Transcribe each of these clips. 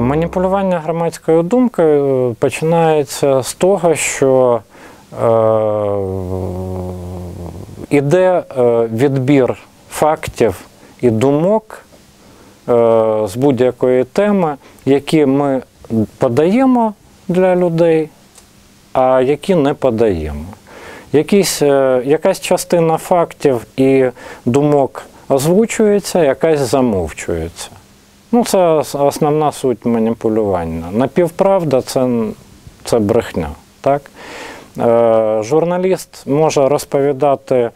Маніпулювання громадською думкою починається з того, що е, іде е, відбір фактів і думок е, з будь-якої теми, які ми подаємо для людей, а які не подаємо. Якісь, е, якась частина фактів і думок озвучується, якась замовчується. Ну, це основна суть маніпулювання. Напівправда це, це брехня. Так? Е, журналіст може розповідати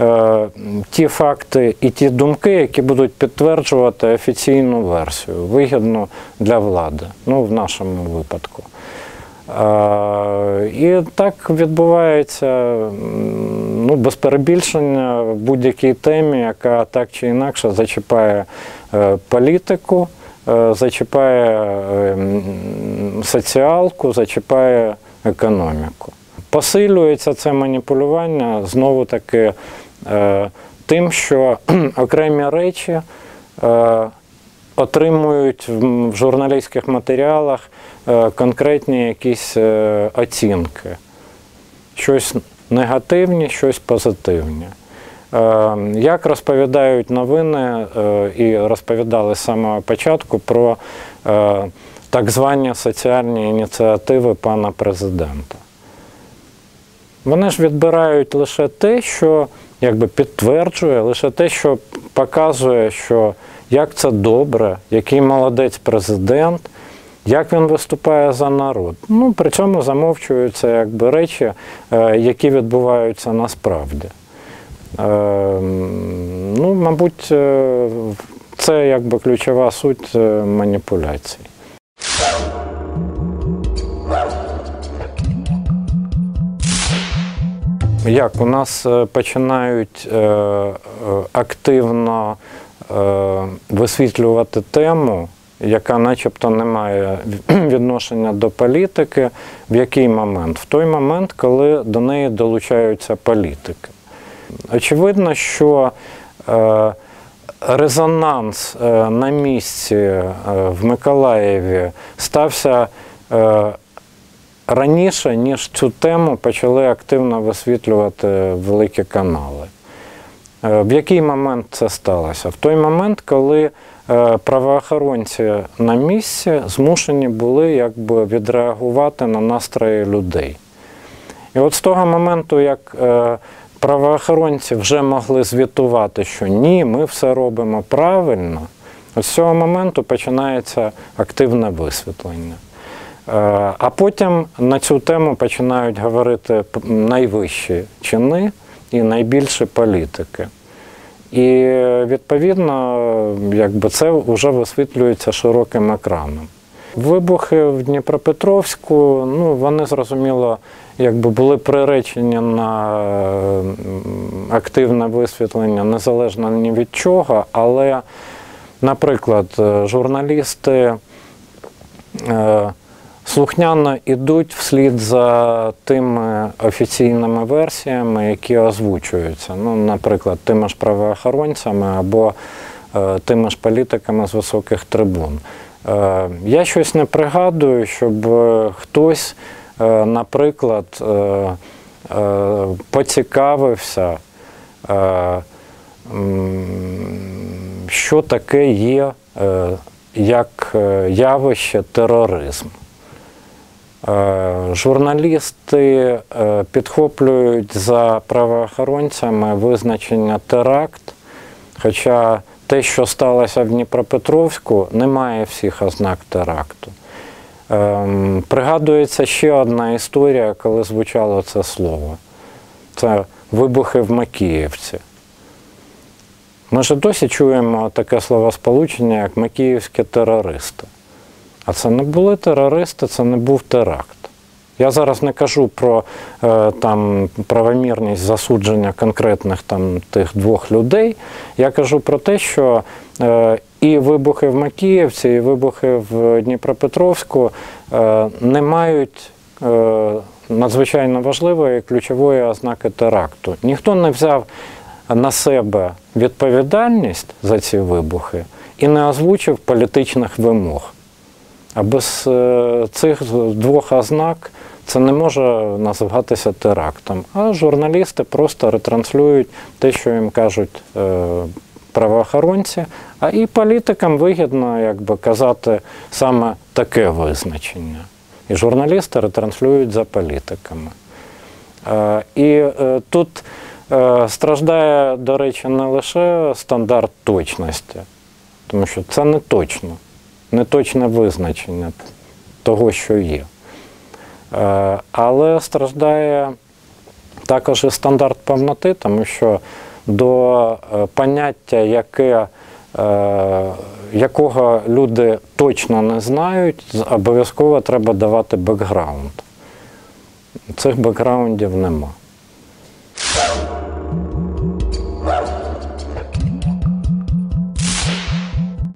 е, ті факти і ті думки, які будуть підтверджувати офіційну версію, вигідну для влади, ну, в нашому випадку. І так відбувається ну, без перебільшення в будь-якій темі, яка так чи інакше зачіпає е, політику, е, зачіпає е, соціалку, зачіпає економіку. Посилюється це маніпулювання знову таки е, тим, що окремі речі отримують в журналістських матеріалах е, конкретні якісь е, оцінки. Щось негативні, щось позитивні. Е, Як розповідають новини і розповідали з самого початку про так звані соціальні ініціативи пана президента. Вони ж відбирають лише те, що якби підтверджує, лише те, що показує, що як це добре, який молодець президент, як він виступає за народ. Ну, при цьому замовчуються якби речі, е, які відбуваються насправді. Е, Ну, мабуть, е, це якби ключова суть е, маніпуляцій. Як у нас починають активно висвітлювати тему, яка начебто не має відношення до політики, в який момент? В той момент, коли до неї долучаються політики. Очевидно, що е, резонанс е, на місці е, в Миколаєві стався е, раніше, ніж цю тему почали активно висвітлювати великі канали. Е, В який момент це сталося? В той момент, коли е, правоохоронці на місці змушені були якби відреагувати на настрої людей. І от з того моменту, як е, правоохоронці вже могли звітувати, що ні, ми все робимо правильно, от з цього моменту починається активне висвітлення. А потім на цю тему починають говорити найвищі чини і найбільші політики. І відповідно, якби це вже висвітлюється широким екраном. Вибухи в Дніпропетровську, ну вони зрозуміло, якби були приречені на активне висвітлення незалежно ні від чого, але, наприклад, журналісти е, слухняно йдуть вслід за тими офіційними версіями, які озвучуються. Ну, наприклад, тими ж правоохоронцями або е, тими ж політиками з високих трибун. Е, я щось не пригадую, щоб хтось, е, наприклад, е, е, поцікавився. Е, що таке є е, як е, явище тероризм. Е, Журналісти е, підхоплюють за правоохоронцями визначення теракт, хоча те, що сталося в Дніпропетровську, не має всіх ознак теракту. Ем, Пригадується ще одна історія, коли звучало це слово. Це вибухи в Макіївці. Ми ж досі чуємо таке словосполучення, як макіївські терористи. А це не були терористи, це не був теракт. Я зараз не кажу про е, там, правомірність засудження конкретних там, тих двох людей. Я кажу про те, що е, і вибухи в Макіївці, і вибухи в Дніпропетровську е, не мають надзвичайно важливої ключової ознаки теракту. Ніхто не взяв на себе відповідальність за ці вибухи і не озвучив політичних вимог. А без е, цих двох ознак це не може називатися терактом. А журналісти просто ретранслюють те, що їм кажуть е, правоохоронці, а і політикам вигідно якби, казати саме таке визначення. І журналісти ретранслюють за політиками. Е, І тут страждає, до речі, не лише стандарт точності, тому що це не точно, не точне визначення того, що є. Е, Але страждає також і стандарт повноти, тому що до е, поняття, яке, е, якого люди точно не знають, обов'язково треба давати бекграунд. Цих бекграундів нема.